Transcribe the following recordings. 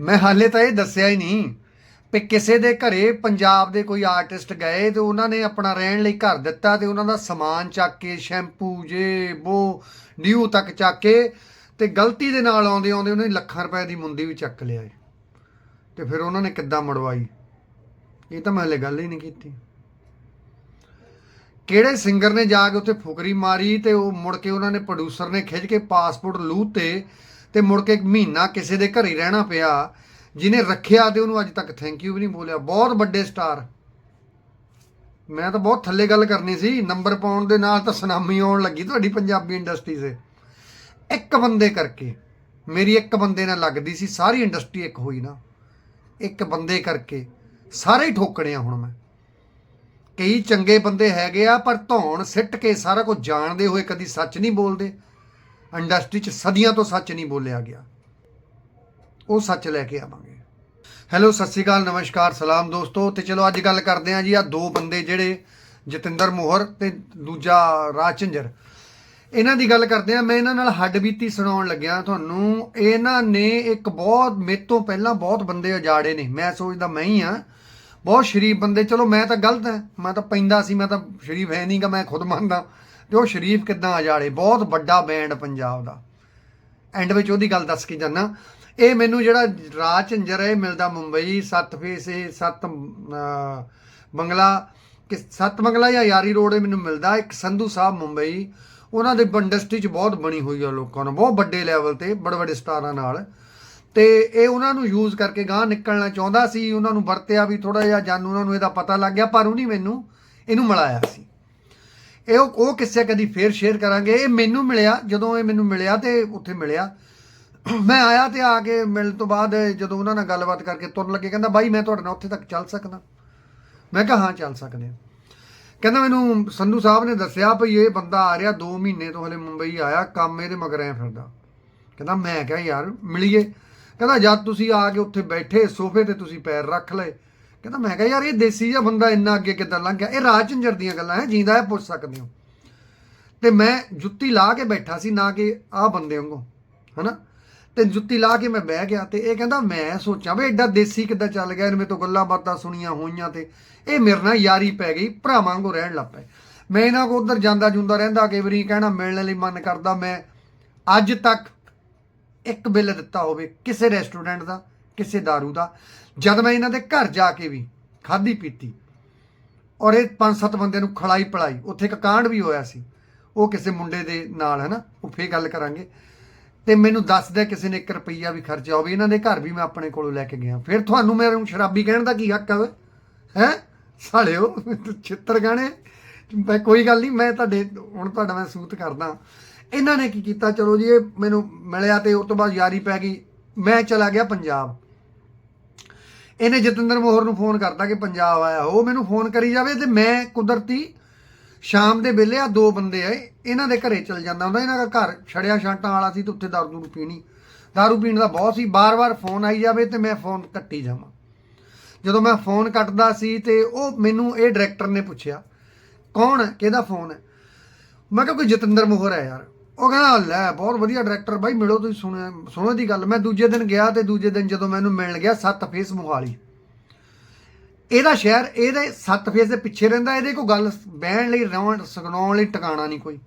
ਮੈਂ ਹਾਲੇ ਤਾਂ ਇਹ ਦੱਸਿਆ ਹੀ ਨਹੀਂ ਕਿ ਕਿਸੇ ਦੇ ਘਰੇ ਪੰਜਾਬ ਦੇ ਕੋਈ ਆਰਟਿਸਟ ਗਏ ਤੇ ਉਹਨਾਂ ਨੇ ਆਪਣਾ ਰਹਿਣ ਲਈ ਘਰ ਦਿੱਤਾ ਤੇ ਉਹਨਾਂ ਦਾ ਸਮਾਨ ਚੱਕ ਕੇ, ਸ਼ੈਂਪੂ ਜੇ ਉਹ ਨਿਊ ਤੱਕ ਚੱਕ ਕੇ ਤੇ ਗਲਤੀ ਦੇ ਨਾਲ ਆਉਂਦੇ ਆਉਂਦੇ ਉਹਨੇ ਲੱਖਾਂ ਰੁਪਏ ਦੀ ਮੁੰਦੀ ਵੀ ਚੱਕ ਲਿਆ ਤੇ ਫਿਰ ਉਹਨਾਂ ਨੇ ਕਿੱਦਾਂ ਮੜਵਾਈ? ਇਹ ਤਾਂ ਮੈਂ ਹਲੇ ਗੱਲ ਹੀ ਨਹੀਂ ਕੀਤੀ। ਕਿਹੜੇ ਸਿੰਗਰ ਨੇ ਜਾ ਕੇ ਉੱਥੇ ਫੁਕਰੀ ਮਾਰੀ ਤੇ ਉਹ ਮੁੜ ਕੇ ਉਹਨਾਂ ਨੇ ਪ੍ਰੋਡਿਊਸਰ ਨੇ ਖਿੱਚ ਕੇ ਪਾਸਪੋਰਟ ਲੂ ਤੇ ਮੁੜ ਕੇ ਇੱਕ ਮਹੀਨਾ ਕਿਸੇ ਦੇ ਘਰ ਹੀ ਰਹਿਣਾ ਪਿਆ, ਜਿਹਨੇ ਰੱਖਿਆ ਤੇ ਉਹਨੂੰ ਅੱਜ ਤੱਕ ਥੈਂਕ ਯੂ ਵੀ ਨਹੀਂ ਬੋਲਿਆ। ਬਹੁਤ ਵੱਡੇ ਸਟਾਰ ਮੈਂ ਤਾਂ ਬਹੁਤ ਥੱਲੇ ਗੱਲ ਕਰਨੀ ਸੀ ਨੰਬਰ ਪਾਉਣ ਦੇ ਨਾਲ ਤਾਂ ਸੁਨਾਮੀ ਆਉਣ ਲੱਗੀ ਤੁਹਾਡੀ ਪੰਜਾਬੀ ਇੰਡਸਟਰੀ 'ਤੇ ਇੱਕ ਬੰਦੇ ਕਰਕੇ, ਮੇਰੀ ਇੱਕ ਬੰਦੇ ਨਾਲ ਲੱਗਦੀ ਸੀ, ਸਾਰੀ ਇੰਡਸਟਰੀ ਇੱਕ ਹੋਈ ਨਾ। ਇੱਕ ਬੰਦੇ ਕਰਕੇ, ਸਾਰੇ ਹੀ ਠੋਕਣੇ ਆ ਹੁਣ ਮੈਂ। ਕਈ ਚੰਗੇ ਬੰਦੇ ਹੈਗੇ ਆ, ਪਰ ਧੌਣ ਸਿੱਟ ਕੇ ਸਾਰਾ ਕੁਝ ਜਾਣਦੇ ਹੋਏ ਕਦੀ ਸੱਚ ਨਹੀਂ ਬੋਲਦੇ। ਇੰਡਸਟਰੀ 'ਚ ਸਦੀਆਂ ਤੋਂ ਸੱਚ ਨਹੀਂ ਬੋਲਿਆ ਗਿਆ। ਉਹ ਸੱਚ ਲੈ ਕੇ ਆਵਾਂਗੇ। ਹੈਲੋ ਸਤਿ ਸ਼੍ਰੀ ਅਕਾਲ, ਨਮਸਕਾਰ, ਸਲਾਮ ਦੋਸਤੋ। ਤੇ ਚਲੋ ਅੱਜ ਗੱਲ ਕਰਦੇ ਆਂ ਜੀ ਆ ਦੋ ਬੰਦੇ ਜਿਹੜੇ ਜਤਿੰਦਰ ਮੋਹਰ ਤੇ ਦੂਜਾ ਰਾਜਚੰਦਰ ਇਹਨਾਂ ਦੀ ਗੱਲ ਕਰਦੇ ਆ। ਮੈਂ ਇਹਨਾਂ ਨਾਲ ਹੱਡ ਬੀਤੀ ਸੁਣਾਉਣ ਲੱਗਿਆ ਤੁਹਾਨੂੰ। ਇਹਨਾਂ ਨੇ ਇੱਕ ਬਹੁਤ, ਮੇਰੇ ਤੋਂ ਪਹਿਲਾਂ ਬਹੁਤ ਬੰਦੇ ਉਜਾੜੇ ਨੇ। ਮੈਂ ਸੋਚਦਾ ਮੈਂ ਹੀ ਆ। ਬਹੁਤ ਸ਼ਰੀਫ ਬੰਦੇ। ਚਲੋ ਮੈਂ ਤਾਂ ਗਲਤ ਹਾਂ ਮੈਂ ਤਾਂ ਪੈਂਦਾ ਸੀ। ਮੈਂ ਤਾਂ ਸ਼ਰੀਫ ਹੈ ਨਹੀਂਗਾ ਮੈਂ ਖੁਦ ਮੰਨਦਾ। ਤੇ ਉਹ ਸ਼ਰੀਫ ਕਿਦਾਂ ਉਜਾੜੇ ਬਹੁਤ ਵੱਡਾ ਬੈਂਡ ਪੰਜਾਬ ਦਾ। ਐਂਡ ਵਿੱਚ ਉਹਦੀ ਗੱਲ ਦੱਸ ਕੇ ਜਾਨਾ ਇਹ ਮੈਨੂੰ ਜਿਹੜਾ ਰਾਜ ਝੰਜਰ ਹੈ, ਇਹ ਮਿਲਦਾ ਮੁੰਬਈ, ਸੱਤ ਫੇਸ ਇਹ ਸੱਤ ਬੰਗਲਾ ਕਿ ਸੱਤ ਬੰਗਲਾ ਜਾਂ ਯਾਰੀ ਰੋਡ ਇਹ ਮੈਨੂੰ ਮਿਲਦਾ। ਇੱਕ ਸੰਧੂ ਸਾਹਿਬ ਮੁੰਬਈ, ਉਹਨਾਂ ਦੇ ਇੰਡਸਟਰੀ 'ਚ ਬਹੁਤ ਬਣੀ ਹੋਈ ਆ ਲੋਕਾਂ ਨੂੰ। ਬਹੁਤ ਵੱਡੇ ਲੈਵਲ ਤੇ, ਬੜੇ ਵੱਡੇ ਸਟਾਰਾਂ ਨਾਲ। ਤੇ ਇਹ ਉਹਨਾਂ ਨੂੰ ਯੂਜ਼ ਕਰਕੇ ਗਾਂ ਨਿਕਲਣਾ ਚਾਹੁੰਦਾ ਸੀ। ਉਹਨਾਂ ਨੂੰ ਵਰਤਿਆ ਵੀ ਥੋੜਾ ਜਿਹਾ ਜਾਨ, ਉਹਨਾਂ ਨੂੰ ਇਹਦਾ ਪਤਾ ਲੱਗ ਗਿਆ, ਪਰ ਉਹ ਨਹੀਂ ਮੈਨੂੰ, ਇਹਨੂੰ ਮਿਲਾਇਆ ਸੀ। ਇਹ ਉਹ ਉਹ ਕਦੀ ਫੇਰ ਸ਼ੇਅਰ ਕਰਾਂਗੇ। ਇਹ ਮੈਨੂੰ ਮਿਲਿਆ, ਜਦੋਂ ਇਹ ਮੈਨੂੰ ਮਿਲਿਆ ਤੇ ਉੱਥੇ ਮਿਲਿਆ। ਮੈਂ ਆਇਆ ਤੇ ਆ ਕੇ ਮਿਲਣ ਤੋਂ ਬਾਅਦ ਜਦੋਂ ਉਹਨਾਂ ਨਾਲ ਗੱਲਬਾਤ ਕਰਕੇ ਤੁਰਨ ਲੱਗੇ, ਕਹਿੰਦਾ, ਬਾਈ, ਮੈਂ ਤੁਹਾਡੇ ਨਾਲ ਉੱਥੇ ਤੱਕ ਚੱਲ ਸਕਦਾ। ਮੈਂ ਕਿਹਾ, ਹਾਂ, ਚੱਲ ਸਕਦੇ ਹਾਂ। ਕਹਿੰਦਾ ਮੈਨੂੰ, ਸੰਧੂ ਸਾਹਿਬ ਨੇ ਦੱਸਿਆ ਭਈ ਇਹ ਬੰਦਾ ਆ ਰਿਹਾ 2 ਮਹੀਨੇ ਤੋਂ ਹਲੇ ਮੁੰਬਈ ਆਇਆ, ਕੰਮ ਇਹਦੇ ਮਗਰ ਐ ਫਿਰਦਾ। ਕਹਿੰਦਾ, ਮੈਂ ਕਿਹਾ, ਯਾਰ, ਮਿਲੀਏ। ਕਹਿੰਦਾ, ਜਦ ਤੁਸੀਂ ਆ ਕੇ ਉੱਥੇ ਬੈਠੇ, ਸੋਫੇ ਤੇ ਤੁਸੀਂ ਪੈਰ ਰੱਖ ਲਏ ਕਹਿੰਦਾ ਮੈਂ ਕਿਹਾ ਯਾਰ ਇਹ ਦੇਸੀ ਜਿਹਾ ਬੰਦਾ ਇੰਨਾ ਅੱਗੇ ਕਿੱਦਾਂ ਲੰਘ ਗਿਆ? ਇਹ ਰਾਜਚੰਦਰ ਦੀਆਂ ਗੱਲਾਂ ਹੈ, ਜਿੰਦਾ ਹੈ ਪੁੱਛ ਸਕਦੇ ਹੋ। ਤੇ ਮੈਂ ਜੁੱਤੀ ਲਾ ਕੇ ਬੈਠਾ ਸੀ, ਨਾ ਕਿ ਆਹ ਬੰਦੇ ਵਾਂਗੂ, ਹਨਾ? ਤੇ ਜੁੱਤੀ ਲਾ ਕੇ ਮੈਂ ਬਹਿ ਗਿਆ ਤੇ ਇਹ ਕਹਿੰਦਾ, ਮੈਂ ਸੋਚਾਂ ਵੀ ਐਡਾ ਦੇਸੀ ਕਿੱਦਾਂ ਚੱਲ ਗਿਆ, ਇਹਨੇ ਮੇਰੇ ਤੋਂ ਗੱਲਾਂ ਬਾਤਾਂ ਸੁਣੀਆਂ ਹੋਈਆਂ ਤੇ। ਇਹ ਮੇਰੇ ਨਾਲ ਯਾਰੀ ਪੈ ਗਈ, ਭਰਾਵਾਂ ਵਾਂਗੂ ਰਹਿਣ ਲੱਗ ਪਏ। ਮੈਂ ਇਹਨਾਂ ਕੋ ਉਧਰ ਜਾਂਦਾ ਜੁੰਦਾ ਰਹਿੰਦਾ, ਕਈ ਵਾਰੀ ਕਹਿਣਾ ਮਿਲਣ ਲਈ ਮਨ ਕਰਦਾ, ਮੈਂ ਅੱਜ ਤੱਕ ਇੱਕ ਬਿੱਲ ਦਿੱਤਾ ਹੋਵੇ, ਕਿਸੇ ਰੈਸਟੋਰੈਂਟ ਦਾ, ਕਿਸੇ दारू ਦਾ। ਜਦ ਮੈਂ ਇਹਨਾਂ ਦੇ ਘਰ ਜਾ ਕੇ ਵੀ ਖਾਧੀ ਪੀਤੀ ਔਰ ਇਹ ਪੰਜ ਸੱਤ ਬੰਦਿਆਂ ਨੂੰ ਖੜਾਈ ਪੜਾਈ ਉੱਥੇ ਇੱਕ ਕਾਂਡ ਵੀ ਹੋਇਆ ਸੀ। ਉਹ ਕਿਸੇ ਮੁੰਡੇ ਦੇ ਨਾਲ ਹੈ ਨਾ ਉਹ ਫੇਰ ਗੱਲ ਕਰਾਂਗੇ। ਤੇ ਮੈਨੂੰ ਦੱਸਦਾ ਕਿਸੇ ਨੇ 1 ਰੁਪਈਆ ਵੀ ਖਰਚਿਆ ਹੋਵੇ, ਇਹਨਾਂ ਦੇ ਘਰ ਵੀ ਮੈਂ ਆਪਣੇ ਕੋਲੋਂ ਲੈ ਕੇ ਗਿਆ। ਫਿਰ ਤੁਹਾਨੂੰ ਮੇਰੇ ਸ਼ਰਾਬੀ ਕਹਿਣ ਦਾ ਕੀ ਹੱਕ ਹੈ ਹੈ? ਸਾਲਿਓ, ਛਿੱਤਰ ਗਾਣੇ ਮੈਂ ਕੋਈ ਗੱਲ ਨਹੀਂ, ਮੈਂ ਤੁਹਾਡੇ, ਹੁਣ ਤੁਹਾਡਾ ਮੈਂ ਸੂਤ ਕਰਦਾ। ਇਹਨਾਂ ਨੇ ਕੀ ਕੀਤਾ? ਚਲੋ ਜੀ, ਇਹ ਮੈਨੂੰ ਮਿਲਿਆ ਤੇ ਉਸ ਤੋਂ ਬਾਅਦ ਯਾਰੀ ਪੈ ਗਈ। ਮੈਂ ਚਲਾ ਗਿਆ ਪੰਜਾਬ। ਇਹਨੇ ਜਤਿੰਦਰ ਮੋਹਰ ਨੂੰ ਫੋਨ ਕਰਤਾ ਕਿ ਪੰਜਾਬ ਆਇਆ, ਉਹ ਮੈਨੂੰ ਫੋਨ ਕਰੀ ਜਾਵੇ ਤੇ ਮੈਂ ਕੁਦਰਤੀ ਸ਼ਾਮ ਦੇ ਵੇਲੇ ਆ ਦੋ ਬੰਦੇ ਆਏ, ਇਹਨਾਂ ਦੇ ਘਰੇ ਚਲ ਜਾਂਦਾ ਹੁੰਦਾ, ਇਹਨਾਂ ਦਾ ਘਰ ਛੜਿਆ ਛਾਂਟਾਂ ਵਾਲਾ ਸੀ ਤੇ ਉੱਥੇ ਦਾਰੂ ਦੂਰੂ ਪੀਣੀ। ਦਾਰੂ ਪੀਣ ਦਾ ਬਹੁਤ ਸੀ, ਬਾਰ-ਬਾਰ ਫੋਨ ਆਈ ਜਾਵੇ ਤੇ ਮੈਂ ਫੋਨ ਕੱਟੀ ਜਾਵਾਂ। ਜਦੋਂ ਮੈਂ ਫੋਨ ਕੱਟਦਾ ਸੀ ਤੇ ਉਹ ਮੈਨੂੰ ਇਹ ਡਾਇਰੈਕਟਰ ਨੇ ਪੁੱਛਿਆ, ਕੌਣ ਕਿਹਦਾ ਫੋਨ ਹੈ? ਮੈਂ ਕਿਹਾ, ਕੋਈ ਜਤਿੰਦਰ ਮੋਹਰ ਹੈ ਯਾਰ। ਉਹ ਕਹਿੰਦਾ, ਲੈ, ਬਹੁਤ ਵਧੀਆ ਡਾਇਰੈਕਟਰ ਬਾਈ, ਮਿਲੋ ਤੁਸੀਂ ਸੁਣਿਆ ਸੁਣੋ ਦੀ ਗੱਲ। ਮੈਂ ਦੂਜੇ ਦਿਨ ਗਿਆ ਤੇ ਦੂਜੇ ਦਿਨ ਜਦੋਂ ਮੈਨੂੰ ਮਿਲਣ ਗਿਆ, ਸੱਤ ਫੇਸ ਮੋਹਾਲੀ ਇਹਦਾ ਸ਼ਹਿਰ, ਇਹਦੇ ਸੱਤ ਫੇਸ ਦੇ ਪਿੱਛੇ ਰਹਿੰਦਾ, ਇਹਦੇ ਕੋਈ ਗੱਲ ਬਹਿਣ ਲਈ ਰਹਿਣ ਸੁਣਾਉਣ ਲਈ ਟਿਕਾਣਾ ਨਹੀਂ ਕੋਈ।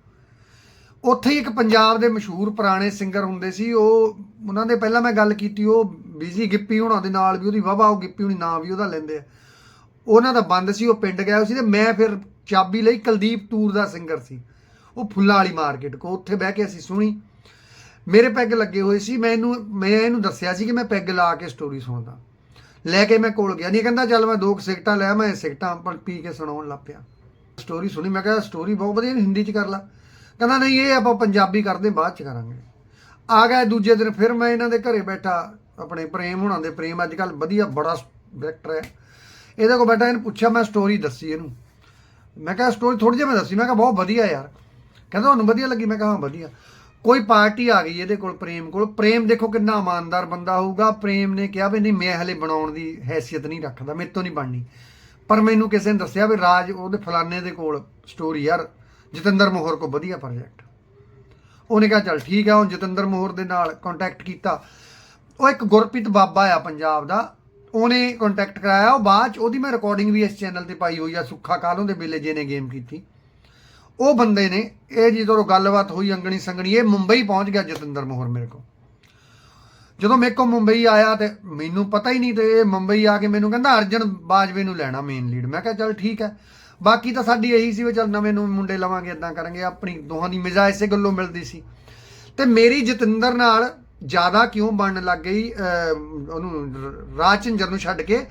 ਉੱਥੇ ਹੀ ਇੱਕ ਪੰਜਾਬ ਦੇ ਮਸ਼ਹੂਰ ਪੁਰਾਣੇ ਸਿੰਗਰ ਹੁੰਦੇ ਸੀ, ਉਹ, ਉਹਨਾਂ ਦੇ ਪਹਿਲਾਂ ਮੈਂ ਗੱਲ ਕੀਤੀ, ਉਹ ਬੀਜੀ ਗਿੱਪੀ ਹੁਣਾਂ ਦੇ ਨਾਲ ਵੀ ਉਹਦੀ ਵਾਵਾ ਉਹ ਗਿੱਪੀ ਹੁਣੀ ਨਾਂ ਵੀ ਉਹਦਾ ਲੈਂਦੇ ਆ। ਉਹਨਾਂ ਦਾ ਬੰਦ ਸੀ, ਉਹ ਪਿੰਡ ਗਿਆ ਸੀ ਤੇ ਮੈਂ ਫਿਰ ਚਾਬੀ ਲਈ ਕੁਲਦੀਪ ਟੂਰ ਦਾ ਸਿੰਗਰ ਸੀ। ਉਹ ਫੁੱਲਾਂ ਵਾਲੀ ਮਾਰਕੀਟ ਕੋ, ਉੱਥੇ ਬਹਿ ਕੇ ਅਸੀਂ ਸੁਣੀ। ਮੇਰੇ ਪੈਗ ਲੱਗੇ ਹੋਏ ਸੀ, ਮੈਂ ਇਹਨੂੰ ਮੈਂ ਇਹਨੂੰ ਦੱਸਿਆ ਸੀ ਕਿ ਮੈਂ ਪੈਗ ਲਾ ਕੇ ਸਟੋਰੀ ਸੁਣਦਾ। ਲੈ ਕੇ ਮੈਂ ਕੋਲ ਗਿਆ। ਨਹੀਂ, ਕਹਿੰਦਾ, ਚੱਲ ਮੈਂ ਦੋ ਕੁ ਸਿਗਟਾਂ ਲਿਆ ਮੈਂ ਸਿਗਟਾਂ ਪਰ ਪੀ ਕੇ ਸੁਣਾਉਣ ਲੱਗ ਪਿਆ। ਸਟੋਰੀ ਸੁਣੀ, ਮੈਂ ਕਿਹਾ ਸਟੋਰੀ ਬਹੁਤ ਵਧੀਆ ਹਿੰਦੀ ਚ ਕਰ ਲਾ। ਕਹਿੰਦਾ, ਨਹੀਂ, ਇਹ ਆਪਾਂ ਪੰਜਾਬੀ ਕਰਦੇ, ਬਾਅਦ ਚ ਕਰਾਂਗੇ। ਆ ਗਿਆ ਦੂਜੇ ਦਿਨ, ਫਿਰ ਮੈਂ ਇਹਨਾਂ ਦੇ ਘਰੇ ਬੈਠਾ, ਆਪਣੇ ਪ੍ਰੇਮ ਹੁਣਾਂ ਦੇ ਪ੍ਰੇਮ ਅੱਜ ਕੱਲ ਵਧੀਆ, ਬੜਾ ਡਾਇਰੈਕਟਰ ਹੈ। ਇਹਦੇ ਕੋਲ ਬੈਠਾ, ਇਹਨੂੰ ਪੁੱਛਿਆ, ਮੈਂ ਸਟੋਰੀ ਦੱਸੀ ਇਹਨੂੰ। ਮੈਂ ਕਿਹਾ ਸਟੋਰੀ ਥੋੜੀ ਜਿਹੀ ਮੈਂ ਦੱਸੀ, ਮੈਂ ਕਿਹਾ, ਬਹੁਤ ਵਧੀਆ ਯਾਰ। ਕਹਿੰਦਾ ਤੁਹਾਨੂੰ ਵਧੀਆ ਲੱਗੀ? ਮੈਂ ਕਿਹਾ, ਹਾਂ, ਵਧੀਆ। ਕੋਈ ਪਾਰਟੀ ਆ ਗਈ ਇਹਦੇ ਕੋਲ, ਪ੍ਰੇਮ ਕੋਲ। ਪ੍ਰੇਮ ਦੇਖੋ ਕਿੰਨਾ ਇਮਾਨਦਾਰ ਬੰਦਾ ਹੋਊਗਾ। ਪ੍ਰੇਮ ਨੇ ਕਿਹਾ ਵੀ ਨਹੀਂ, ਮੈਂ ਹਲੇ ਬਣਾਉਣ ਦੀ ਹੈਸੀਅਤ ਨਹੀਂ ਰੱਖਦਾ, ਮੇਰੇ ਤੋਂ ਨਹੀਂ ਬਣਨੀ। ਪਰ ਮੈਨੂੰ ਕਿਸੇ ਨੇ ਦੱਸਿਆ ਵੀ ਰਾਜ ਉਹਦੇ ਫਲਾਣੇ ਦੇ ਕੋਲ ਸਟੋਰੀ ਯਾਰ, ਜਤਿੰਦਰ ਮੋਹਰ ਕੋ ਵਧੀਆ ਪ੍ਰੋਜੈਕਟ ਉਹਨੇ ਕਿਹਾ, ਚੱਲ ਠੀਕ ਆ। ਹੁਣ ਜਤਿੰਦਰ ਮੋਹਰ ਦੇ ਨਾਲ ਕੰਟੈਕਟ ਕੀਤਾ। ਉਹ ਇੱਕ ਗੁਰਪ੍ਰੀਤ ਬਾਬਾ ਆ ਪੰਜਾਬ ਦਾ। ਉਹਨੇ ਕੰਟੈਕਟ ਕਰਾਇਆ। ਉਹ ਬਾਅਦ ਚ ਉਹਦੀ ਮੈਂ ਰਿਕਾਰਡਿੰਗ ਵੀ ਇਸ ਚੈਨਲ ਤੇ ਪਾਈ ਹੋਈ ਆ, ਸੁੱਖਾ ਕਾਲੋਂ ਦੇ ਵੇਲੇ ਜਿਹਨੇ ਗੇਮ ਕੀਤੀ। ਉਹ ਬੰਦੇ ਨੇ ਇਹ ਜਦੋਂ ਗੱਲਬਾਤ ਹੋਈ ਅੰਗਣੀ ਸੰਗਣੀ ਇਹ ਮੁੰਬਈ ਪਹੁੰਚ ਗਿਆ ਜਤਿੰਦਰ ਮੋਹਰ ਮੇਰੇ ਕੋਲ। ਜਦੋਂ ਮੇਰੇ ਕੋਲ ਮੁੰਬਈ ਆਇਆ ਤੇ ਮੈਨੂੰ ਪਤਾ ਹੀ ਨਹੀਂ ਤੇ ਇਹ ਮੁੰਬਈ ਆ ਕੇ ਮੈਨੂੰ ਕਹਿੰਦਾ ਅਰਜਨ ਬਾਜਵੇ ਨੂੰ ਲੈਣਾ ਮੇਨ ਲੀਡ ਮੈਂ ਕਿਹਾ ਚੱਲ ਠੀਕ ਹੈ। ਬਾਕੀ ਤਾਂ ਸਾਡੀ ਇਹੀ ਸੀ ਵੀ ਚੱਲ ਨਵੇਂ ਨੂੰ ਮੁੰਡੇ ਲਵਾਂਗੇ ਇਦਾਂ ਕਰਾਂਗੇ। ਆਪਣੀ ਦੋਹਾਂ ਦੀ ਮਿਜਾ ਇਸੇ ਗੱਲੋਂ ਮਿਲਦੀ ਸੀ। ਤੇ ਮੇਰੀ ਜਤਿੰਦਰ ਨਾਲ ਜ਼ਿਆਦਾ ਕਿਉਂ ਬਣਨ ਲੱਗ ਗਈ ਅਹ, ਉਹਨੂੰ ਰਾਜਚੰਦਰ ਨੂੰ ਛੱਡ ਕੇ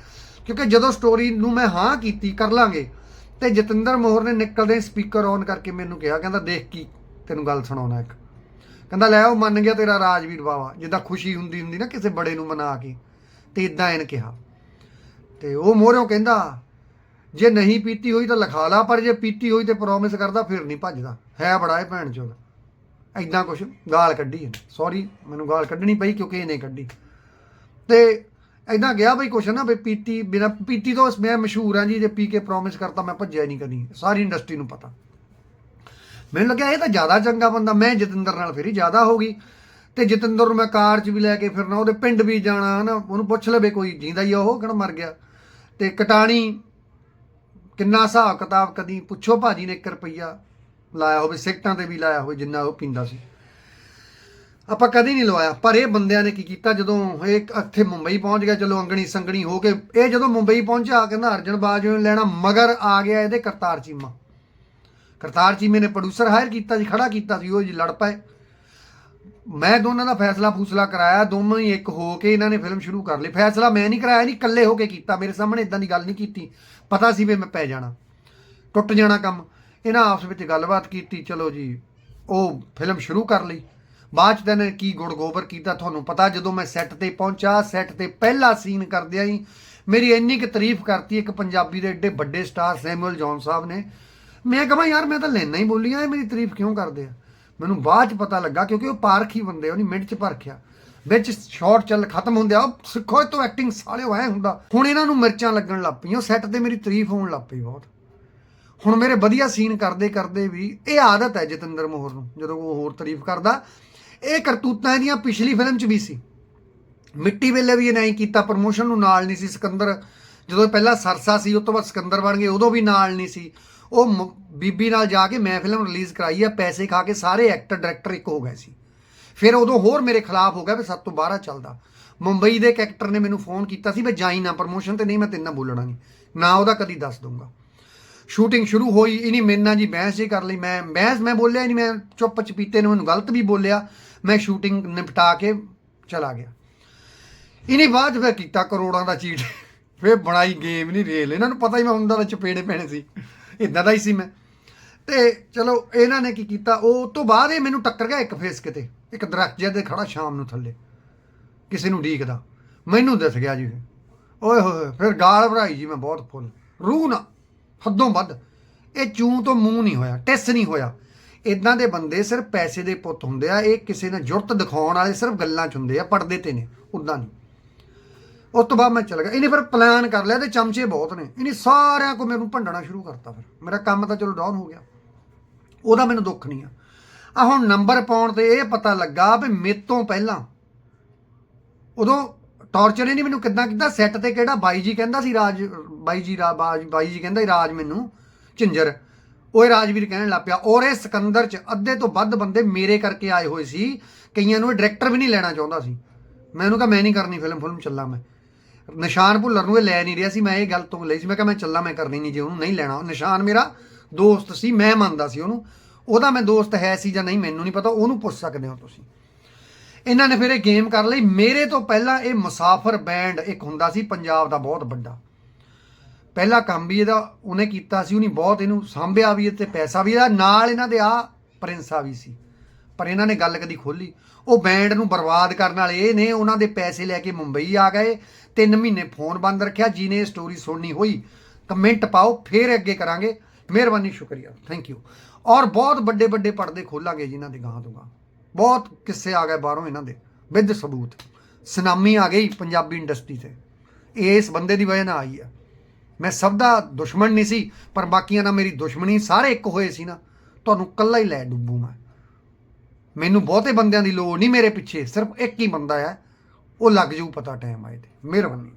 ਕਿਉਂਕਿ ਜਦੋਂ ਸਟੋਰੀ ਨੂੰ ਮੈਂ ਹਾਂ ਕੀਤੀ ਕਰ ਲਾਂਗੇ ਤੇ ਜਤਿੰਦਰ ਮੋਹਰ ਨੇ ਨਿਕਲਦੇ ਸਪੀਕਰ ਔਨ ਕਰਕੇ ਮੈਨੂੰ ਕਿਹਾ, ਕਹਿੰਦਾ ਦੇਖ ਕੀ ਤੈਨੂੰ ਗੱਲ ਸੁਣਾਉਣਾ ਇੱਕ। ਕਹਿੰਦਾ ਲੈ ਉਹ ਮੰਨ ਗਿਆ ਤੇਰਾ ਰਾਜਵੀਰ ਬਾਵਾ, ਜਿੱਦਾਂ ਖੁਸ਼ੀ ਹੁੰਦੀ ਹੁੰਦੀ ਨਾ ਕਿਸੇ ਬੜੇ ਨੂੰ ਮਨਾ ਕੇ, ਤੇ ਇਦਾਂ ਇਹਨ ਕਿਹਾ। ਤੇ ਉਹ ਮੋਹਰੋਂ ਕਹਿੰਦਾ, ਜੇ ਨਹੀਂ ਪੀਤੀ ਹੋਈ ਤਾਂ ਲਿਖਾ ਲਾ, ਪਰ ਜੇ ਪੀਤੀ ਹੋਈ ਤੇ ਪ੍ਰੋਮਿਸ ਕਰਦਾ ਫਿਰ ਨਹੀਂ ਭੱਜਦਾ। ਹੈ ਬੜਾ ਇਹ ਭੈਣ ਚੋਦ। ਐਦਾਂ ਕੁਛ ਗਾਲ ਕੱਢੀ ਸੌਰੀ ਮੈਨੂੰ ਗਾਲ ਕੱਢਣੀ ਪਈ ਕਿਉਂਕਿ ਇਹਨੇ ਕੱਢੀ। ਤੇ ਐਦਾਂ ਗਿਆ ਬਈ ਕੁਛ ਨਾ ਬਈ ਪੀਤੀ ਬਿਨਾ ਪੀਤੀ ਤੋਂ ਮੈਂ ਮਸ਼ਹੂਰ ਹਾਂ ਜੀ, ਜੇ ਪੀ ਕੇ ਪ੍ਰੋਮਿਸ ਕਰਤਾ, ਮੈਂ ਭੱਜਿਆ ਨਹੀਂ ਕਦੀ। ਸਾਰੀ ਇੰਡਸਟਰੀ ਨੂੰ ਪਤਾ। ਮੈਨੂੰ ਲੱਗਿਆ ਇਹ ਤਾਂ ਜ਼ਿਆਦਾ ਚੰਗਾ ਬੰਦਾ, ਮੈਂ ਜਤਿੰਦਰ ਨਾਲ ਫਿਰ ਹੀ ਜ਼ਿਆਦਾ ਹੋ ਗਈ। ਤੇ ਜਤਿੰਦਰ ਨੂੰ ਮੈਂ ਕਾਰ 'ਚ ਵੀ ਲੈ ਕੇ ਫਿਰਨਾ, ਉਹਦੇ ਪਿੰਡ ਵੀ ਜਾਣਾ, ਹਨਾ, ਉਹਨੂੰ ਪੁੱਛ ਲਵੇ ਕੋਈ, ਜਿੰਦਾ ਹੀ ਆ ਉਹ, ਕਿਹੜਾ ਮਰ ਗਿਆ। ਤੇ ਕਟਾਣੀ, ਕਿੰਨਾ ਹਿਸਾਬ ਕਿਤਾਬ ਕਦੀ ਪੁੱਛੋ ਭਾਜੀ ਨੇ 1 ਰੁਪਈਆ ਲਾਇਆ ਹੋਵੇ, ਸਿਗਟਾਂ ਤੇ ਵੀ ਲਾਇਆ ਹੋਵੇ, ਜਿੰਨਾ ਉਹ ਪੀਂਦਾ ਸੀ। ਆਪਾਂ ਕਦੀ ਨਹੀਂ ਲਵਾਇਆ, ਪਰ ਇਹ ਬੰਦਿਆਂ ਨੇ ਕੀ ਕੀਤਾ, ਜਦੋਂ ਇਹ ਇੱਥੇ ਮੁੰਬਈ ਪਹੁੰਚ ਗਿਆ, ਚਲੋ ਅੰਗਣੀ ਸੰਗਣੀ ਹੋ ਕੇ, ਇਹ ਜਦੋਂ ਮੁੰਬਈ ਪਹੁੰਚਿਆ, ਕਹਿੰਦਾ ਅਰਜਨ ਬਾਜਵੇ ਨੂੰ ਲੈਣਾ, ਮਗਰ ਆ ਗਿਆ ਇਹਦੇ ਕਰਤਾਰ ਚੀਮਾ। ਕਰਤਾਰ ਚੀਮੇ ਨੇ ਪ੍ਰੋਡਿਊਸਰ ਹਾਇਰ ਕੀਤਾ ਸੀ, ਖੜਾ ਕੀਤਾ ਸੀ, ਉਹ ਜੀ ਲੜ ਪਏ। ਮੈਂ ਦੋਨਾਂ ਦਾ ਫੈਸਲਾ ਫੂਸਲਾ ਕਰਾਇਆ, ਦੋਨੋਂ ਹੀ ਇੱਕ ਹੋ ਕੇ ਇਹਨਾਂ ਨੇ ਫਿਲਮ ਸ਼ੁਰੂ ਕਰ ਲਈ। ਫੈਸਲਾ ਮੈਂ ਨਹੀਂ ਕਰਾਇਆ, ਨਹੀਂ ਇਕੱਲੇ ਹੋ ਕੇ ਕੀਤਾ, ਮੇਰੇ ਸਾਹਮਣੇ ਇਦਾਂ ਦੀ ਗੱਲ ਨਹੀਂ ਕੀਤੀ। ਪਤਾ ਸੀ ਵੀ ਮੈਂ ਪੈ ਜਾਣਾ। ਟੁੱਟ ਜਾਣਾ ਕੰਮ। ਇਹਨਾਂ ਆਪਸ ਵਿੱਚ ਗੱਲਬਾਤ ਕੀਤੀ, ਚਲੋ ਜੀ, ਉਹ ਫਿਲਮ ਸ਼ੁਰੂ ਕਰ ਲਈ। ਬਾਅਦ ਚ ਤਾਂ ਕੀ ਗੁੜ ਗੋਬਰ ਕੀਤਾ ਤੁਹਾਨੂੰ ਪਤਾ, ਜਦੋਂ ਮੈਂ ਸੈੱਟ ਤੇ ਪਹੁੰਚਾ ਸੈੱਟ ਤੇ ਪਹਿਲਾ ਸੀਨ ਕਰਦਿਆਂ ਹੀ ਮੇਰੀ ਇੰਨੀ ਕੁ ਤਾਰੀਫ ਕਰਤੀ, ਇੱਕ ਪੰਜਾਬੀ ਦੇ ਏਡੇ ਵੱਡੇ ਸਟਾਰ ਸੈਮੂਅਲ ਜੌਨ ਸਾਹਿਬ ਨੇ। ਮੈਂ ਕਹਾਂ ਯਾਰ, ਮੈਂ ਤਾਂ ਲੈਣਾ ਹੀ ਬੋਲੀਆਂ ਇਹ ਮੇਰੀ ਤਾਰੀਫ ਕਿਉਂ ਕਰਦੇ ਆ? ਮੈਨੂੰ ਬਾਅਦ ਚ ਪਤਾ ਲੱਗਾ ਕਿਉਂਕਿ ਉਹ ਪਾਰਖੀ ਬੰਦੇ ਉਹਨੇ ਮਿੰਟ ਚ ਪਰਖਿਆ। ਵਿੱਚ ਸ਼ਾਰਟ ਚੱਲ ਖਤਮ ਹੁੰਦੇ ਉਹ ਸਿੱਖੋ, ਇਹ ਤੋਂ ਐਕਟਿੰਗ ਸਾਲਿਓ ਐ ਹੁੰਦਾ। ਹੁਣ ਇਹਨਾਂ ਨੂੰ ਮਿਰਚਾਂ ਲੱਗਣ ਲੱਗ ਪਈਆਂ ਸੈੱਟ ਤੇ ਮੇਰੀ ਤਾਰੀਫ ਹੋਣ ਲੱਗ ਪਈ ਬਹੁਤ। ਹੁਣ ਮੇਰੇ ਵਧੀਆ ਸੀਨ ਕਰਦੇ ਕਰਦੇ ਵੀ ਇਹ ਆਦਤ ਹੈ ਜਤਿੰਦਰ ਮੋਹਰ ਨੂੰ, ਜਦੋਂ ਉਹ ਹੋਰ ਤਾਰੀਫ ਕਰਦਾ ਇਹ ਕਰਤੂਤਾਂ ਇਹਦੀਆਂ ਪਿਛਲੀ ਫਿਲਮ 'ਚ ਵੀ ਸੀ। ਮਿੱਟੀ ਵੇਲੇ ਵੀ ਇਹ ਨਹੀਂ ਕੀਤਾ, ਪ੍ਰਮੋਸ਼ਨ ਨੂੰ ਨਾਲ ਨਹੀਂ ਸੀ ਸਿਕੰਦਰ। ਜਦੋਂ ਪਹਿਲਾਂ ਸਰਸਾ ਸੀ, ਉਸ ਤੋਂ ਬਾਅਦ ਸਿਕੰਦਰ ਬਣ ਗਏ, ਉਦੋਂ ਵੀ ਨਾਲ ਨਹੀਂ ਸੀ। ਉਹ ਮ- ਬੀਬੀ ਨਾਲ ਜਾ ਕੇ ਮੈਂ ਫਿਲਮ ਰਿਲੀਜ਼ ਕਰਾਈ ਆ, ਪੈਸੇ ਖਾ ਕੇ ਸਾਰੇ ਐਕਟਰ, ਡਾਇਰੈਕਟਰ ਇੱਕ ਹੋ ਗਏ ਸੀ। ਫਿਰ ਉਦੋਂ ਹੋਰ ਮੇਰੇ ਖਿਲਾਫ ਹੋ ਗਿਆ ਵੀ ਸਭ ਤੋਂ ਬਾਹਰ ਚੱਲਦਾ। ਮੁੰਬਈ ਦੇ ਇੱਕ ਐਕਟਰ ਨੇ ਮੈਨੂੰ ਫੋਨ ਕੀਤਾ ਸੀ ਵੀ ਜਾਈ ਨਾ, ਪ੍ਰਮੋਸ਼ਨ ਤੇ ਨਹੀਂ, ਮੈਂ ਤੇਰੇ ਬੋਲਣਾ ਨਹੀਂ। ਨਾ ਉਹਦਾ ਕਦੀ ਦੱਸ ਦੂੰਗਾ ਸ਼ੂਟਿੰਗ ਸ਼ੁਰੂ ਹੋਈ ਇਨੀ ਮੇਰੇ ਨਾਲ ਜੀ ਬਹਿਸ ਜੀ ਕਰ ਲਈ। ਮੈਂ, ਬਹਿਸ ਮੈਂ ਬੋਲਿਆ ਨਹੀਂ, ਮੈਂ ਚੁੱਪ ਚਪੀਤੇ ਨੇ ਮੈਨੂੰ ਗਲਤ ਵੀ ਬੋਲਿਆ। ਮੈਂ ਸ਼ੂਟਿੰਗ ਨਿਪਟਾ ਕੇ ਚਲਾ ਗਿਆ। ਇਨੀ ਬਾਅਦ ਫਿਰ ਕੀਤਾ ਕਰੋੜਾਂ ਦਾ ਚੀਟ ਫਿਰ ਬਣਾਈ ਗੇਮ ਨਹੀਂ ਰੇਲ ਇਹਨਾਂ ਨੂੰ ਪਤਾ ਹੀ ਮੈਂ ਹੁੰਦਾ ਤਾਂ ਚਪੇੜੇ ਪੈਣੇ ਸੀ। ਇਦਾਂ ਦਾ ਹੀ ਸੀ ਮੈਂ। ਤੇ ਚਲੋ ਇਹਨਾਂ ਨੇ ਕੀ ਕੀਤਾ? ਉਹ ਤੋਂ ਬਾਅਦ ਇਹ ਮੈਨੂੰ ਟੱਕਰ ਗਿਆ ਇੱਕ ਫੇਸ ਕਿਤੇ। ਇੱਕ ਦਰਖਤ ਜਿਹਦੇ ਖੜਾ ਸ਼ਾਮ ਨੂੰ ਥੱਲੇ। ਕਿਸੇ ਨੂੰ ਢੀਕਦਾ ਮੈਨੂੰ ਦਿਸ ਗਿਆ ਜੀ। ਓਏ ਹੋਏ ਫਿਰ ਗਾਲ ਭਰਾਈ ਜੀ ਮੈਂ ਬਹੁਤ ਫੁੱਲ। ਰੂਹ ਨਾ, ਹੱਦੋਂ ਵੱਧ। ਇਹ ਚੂੰ ਤੋਂ ਮੂੰਹ ਨਹੀਂ ਹੋਇਆ, ਟਿਸ ਨਹੀਂ ਹੋਇਆ। ਇਦਾਂ ਦੇ ਬੰਦੇ ਸਿਰਫ ਪੈਸੇ ਦੇ ਪੁੱਤ ਹੁੰਦੇ ਆ, ਇਹ ਕਿਸੇ ਨੇ ਜੁਰਤ ਦਿਖਾਉਣ ਵਾਲੇ ਸਿਰਫ ਗੱਲਾਂ ਚ ਹੁੰਦੇ ਆ ਪੜਦੇ ਤੇ ਨੇ ਉਦਾਂ ਨਹੀਂ। ਉਸ ਤੋਂ ਬਾਅਦ ਮੈਂ ਚਲ ਗਿਆ, ਇਹਨੇ ਫਿਰ ਪਲਾਨ ਕਰ ਲਿਆ ਤੇ ਚਮਚੇ ਬਹੁਤ ਨੇ, ਇਹਨੇ ਸਾਰਿਆਂ ਕੋ ਮੈਨੂੰ ਭੰਡਣਾ ਸ਼ੁਰੂ ਕਰਤਾ ਫਿਰ। ਮੇਰਾ ਕੰਮ ਤਾਂ ਚਲੋ ਡਾਊਨ ਹੋ ਗਿਆ, ਉਹਦਾ ਮੈਨੂੰ ਦੁੱਖ ਨਹੀਂ ਆ। ਆ ਹੁਣ ਨੰਬਰ ਪਾਉਣ ਤੇ ਇਹ ਪਤਾ ਲੱਗਾ ਵੀ ਮੇਰੇ ਤੋਂ ਪਹਿਲਾਂ ਉਦੋਂ ਟੌਰਚਰ ਨਹੀਂ ਮੈਨੂੰ ਕਿੱਦਾਂ ਕਿੱਦਾਂ ਸੈੱਟ ਤੇ ਕਿਹੜਾ ਬਾਈ ਜੀ ਕਹਿੰਦਾ ਸੀ ਰਾਜ, ਬਾਈ ਜੀ ਰਾਜ, ਬਾਈ ਜੀ ਕਹਿੰਦਾ ਸੀ ਰਾਜ ਮੈਨੂੰ, ਝਿੰਜਰ। ਉਹ ਰਾਜਵੀਰ ਕਹਿਣ ਲੱਗ ਪਿਆ, ਔਰ ਇਹ ਸਿਕੰਦਰ ਚ ਅੱਧੇ ਤੋਂ ਵੱਧ ਬੰਦੇ ਮੇਰੇ ਕਰਕੇ ਆਏ ਹੋਏ ਸੀ, ਕਈਆਂ ਨੂੰ ਇਹ ਡਾਇਰੈਕਟਰ ਵੀ ਨਹੀਂ ਲੈਣਾ ਚਾਹੁੰਦਾ ਸੀ। ਮੈਂ ਉਹਨੂੰ ਕਿਹਾ, ਮੈਂ ਨਹੀਂ ਕਰਨੀ ਫਿਲਮ ਫਿਲਮ ਚੱਲਾਂ ਮੈਂ। ਨਿਸ਼ਾਨ ਭੁੱਲਰ ਨੂੰ ਇਹ ਲੈ ਨਹੀਂ ਰਿਹਾ ਸੀ, ਮੈਂ ਇਹ ਗੱਲ ਤੋਂ ਲਈ ਸੀ, ਮੈਂ ਕਿਹਾ, ਮੈਂ ਚੱਲਾਂ, ਮੈਂ ਕਰਨੀ ਨਹੀਂ ਜੇ ਉਹਨੂੰ ਨਹੀਂ ਲੈਣਾ। ਨਿਸ਼ਾਨ ਮੇਰਾ ਦੋਸਤ ਸੀ, ਮੈਂ ਮੰਨਦਾ ਸੀ ਉਹਨੂੰ। ਉਹਦਾ ਮੈਂ ਦੋਸਤ ਹੈ ਸੀ ਜਾਂ ਨਹੀਂ, ਮੈਨੂੰ ਨਹੀਂ ਪਤਾ, ਉਹਨੂੰ ਪੁੱਛ ਸਕਦੇ ਹੋ ਤੁਸੀਂ। ਇਹਨਾਂ ਨੇ ਫਿਰ ਇਹ ਗੇਮ ਕਰ ਲਈ। ਮੇਰੇ ਤੋਂ ਪਹਿਲਾਂ ਇਹ ਮੁਸਾਫਰ ਬੈਂਡ ਇੱਕ ਹੁੰਦਾ ਸੀ, ਪੰਜਾਬ ਦਾ ਬਹੁਤ ਵੱਡਾ। ਪਹਿਲਾ ਕੰਮ ਵੀ ਇਹਦਾ ਉਹਨੇ ਕੀਤਾ ਸੀ, ਉਹਨੇ ਬਹੁਤ ਇਹਨੂੰ ਸਾਂਭਿਆ ਵੀ ਤੇ ਪੈਸਾ ਵੀ ਇਹਦਾ, ਨਾਲ ਇਹਨਾਂ ਦੇ ਆ ਪ੍ਰਿੰਸਾ ਵੀ ਸੀ। ਪਰ ਇਹਨਾਂ ਨੇ ਗੱਲ ਕਦੀ ਖੋਲੀ ਉਹ ਬੈਂਡ ਨੂੰ ਬਰਬਾਦ ਕਰਨ ਵਾਲੇ ਇਹ ਨੇ, ਉਹਨਾਂ ਦੇ ਪੈਸੇ ਲੈ ਕੇ ਮੁੰਬਈ ਆ ਗਏ, ਤਿੰਨ ਮਹੀਨੇ ਫੋਨ ਬੰਦ ਰੱਖਿਆ, ਜਿਹਨੇ ਇਹ ਸਟੋਰੀ ਸੁਣਨੀ ਹੋਈ ਕਮੈਂਟ ਪਾਓ, ਫੇਰ ਅੱਗੇ ਕਰਾਂਗੇ। ਮਿਹਰਬਾਨੀ, ਸ਼ੁਕਰੀਆ। ਥੈਂਕ ਯੂ ਔਰ ਬਹੁਤ ਵੱਡੇ ਵੱਡੇ ਪਰਦੇ ਖੋਲਾਂਗੇ ਜਿਨ੍ਹਾਂ ਦੇ ਗਾਂ ਤੋਂ ਗਾਂ ਬਹੁਤ ਕਿੱਸੇ ਆ ਗਏ ਬਾਹਰੋਂ ਇਹਨਾਂ ਦੇ, ਵਿਦ ਸਬੂਤ। ਸੁਨਾਮੀ ਆ ਗਈ ਪੰਜਾਬੀ ਇੰਡਸਟਰੀ ਤੇ। ਇਹ ਇਸ ਬੰਦੇ ਦੀ ਵਜ੍ਹਾ ਨਾਲ ਆਈ ਆ। ਮੈਂ ਸਭ ਦਾ ਦੁਸ਼ਮਣ ਨਹੀਂ ਸੀ, ਪਰ ਬਾਕੀਆਂ ਨਾਲ ਮੇਰੀ ਦੁਸ਼ਮਣੀ ਸਾਰੇ ਇੱਕ ਹੋਏ ਸੀ ਨਾ। ਤੁਹਾਨੂੰ ਕੱਲਾ ਹੀ ਲੈ ਡੁੱਬੂ ਮੈਂ। ਮੈਨੂੰ ਬਹੁਤੇ ਬੰਦਿਆਂ ਦੀ ਲੋੜ ਨਹੀਂ ਮੇਰੇ ਪਿੱਛੇ, ਸਿਰਫ ਇੱਕ ਹੀ ਬੰਦਾ ਹੈ, ਉਹ ਲੱਗ ਜੂ ਪਤਾ ਟਾਈਮ ਆਏ ਤੇ। ਮਿਹਰਬਾਨੀ।